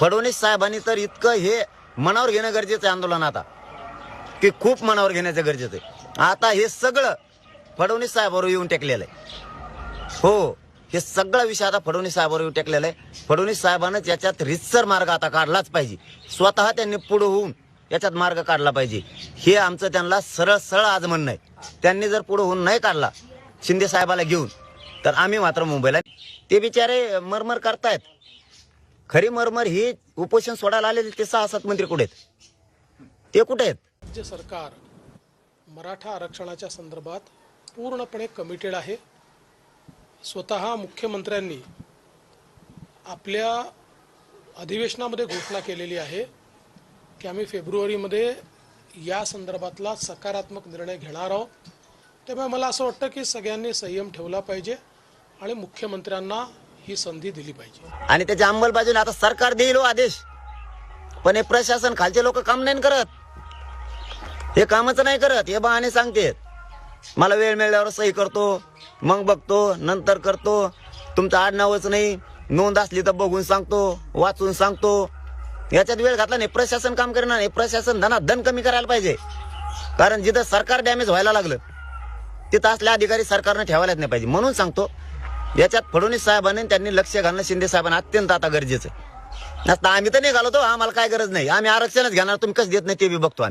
फडणवीस साहेबांनी तर इतकं हे मनावर घेणं गरजेचं आहे आंदोलन आता. की खूप मनावर घेण्याचं गरजेचं आहे. आता हे सगळं फडणवीस साहेबावर येऊन टेकलेलं आहे. हो हे सगळा विषय आता फडणवीस साहेबावर येऊन टेकलेला आहे. फडणवीस साहेबानंच याच्यात रितसर मार्ग आता काढलाच पाहिजे. स्वतः त्यांनी पुढं होऊन याच्यात मार्ग काढला पाहिजे. हे आमचं त्यांना सरळ सरळ आज म्हणणं आहे. त्यांनी जर पुढं होऊन नाही काढला शिंदे साहेबाला घेऊन तर आम्ही मात्र मुंबईला ते बिचारे मरमर करतायत. खरी मरमर ही उपोषण सोडायला आलेले ते सहा सात मंत्री कुठे आहेत? ते कुठे आहेत? राज्य सरकार मराठा आरक्षणाच्या संदर्भात पूर्णपणे कमिटेड आहे. स्वतः मुख्यमंत्र्यांनी आपल्या अधिवेशनामध्ये घोषणा केलेली आहे की आम्ही फेब्रुवारीमध्ये या संदर्भातला सकारात्मक निर्णय घेणार आहोत. त्यामुळे मला असं वाटतं की सगळ्यांनी संयम ठेवला पाहिजे आणि मुख्यमंत्र्यांना ही संधी दिली पाहिजे. आणि त्याच्या अंमलबजावणी आता सरकार देईल हो आदेश. पण हे प्रशासन खालचे लोक काम नाही करत. हे कामच नाही करत हे बहाणे सांगते मला वेळ मिळाल्यावर सही करतो मग बघतो नंतर करतो. तुमचं आडनावच नाही नोंद असली तर बघून सांगतो वाचून सांगतो. याच्यात वेळ घातला नाही प्रशासन काम करणार नाही प्रशासन धना धन कमी करायला पाहिजे. कारण जिथं सरकार डॅमेज व्हायला लागलं तिथं असल्या अधिकारी सरकारनं ठेवायलाच नाही पाहिजे. म्हणून सांगतो याच्यात फडणवीस साहेबांनी त्यांनी लक्ष घालणं शिंदे साहेबांना अत्यंत आता गरजेचं आहे. आता आम्ही तर नाही घालवतो आम्हाला काय गरज नाही. आम्ही आरक्षणच घेणार तुम्ही कसं देत नाही ते बी बघतो आम्ही.